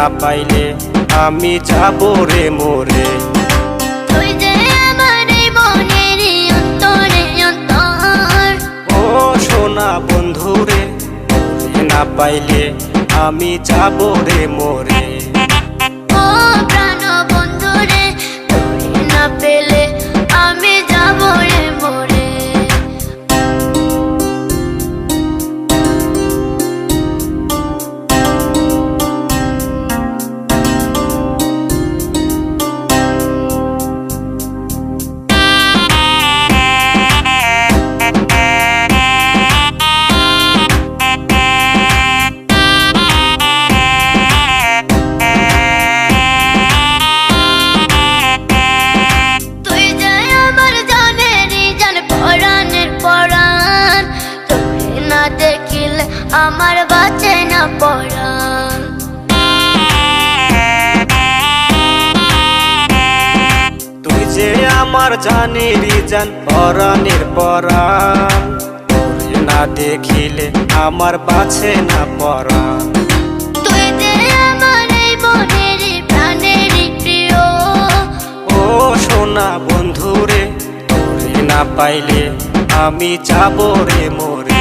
না পাইলে আমি যাব রে মোরে। বন্ধুরে ও সোনা না পাইলে আমি যাব রে মোরে। না পরাণ তুই যে আমার জানিরি জান পরাণের পরাণ না দেখিলে আমার বাছে না পরাণ তুই যে আমার এই মনেরই প্রাণেরই প্রিয়। ও সোনা বন্ধু রে তোরে না পাইলে আমি যাব রে মোরে।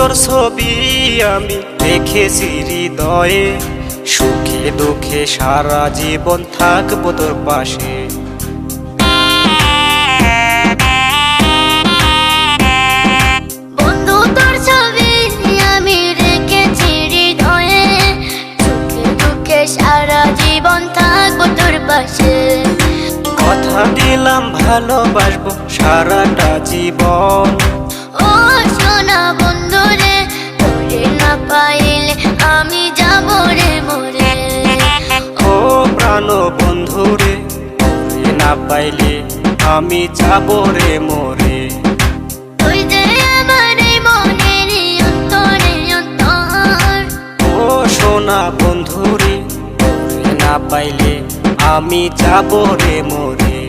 তোর ছবি আমি দেখেছি হৃদয়ে। সুখে দুঃখে সারা জীবন থাকব তোর পাশে। বন্ধু তোর ছবি আমি রেখেছি হৃদয়ে। সুখে দুঃখে সারা জীবন থাকব তোর পাশে। কথা দিলাম ভালোবাসবো সারাটা জীবন। ও সোনা বন্ধু রে তোরে না পাইলে আমি যাব রে মরে। ও প্রাণ বন্ধু রে তোরে না পাইলে আমি যাব রে মোরে। তুই যে আমার এই মনেরই অন্তরে অন্তর। ও সোনা বন্ধু রে তোরে না পাইলে আমি যাব রে মোরে।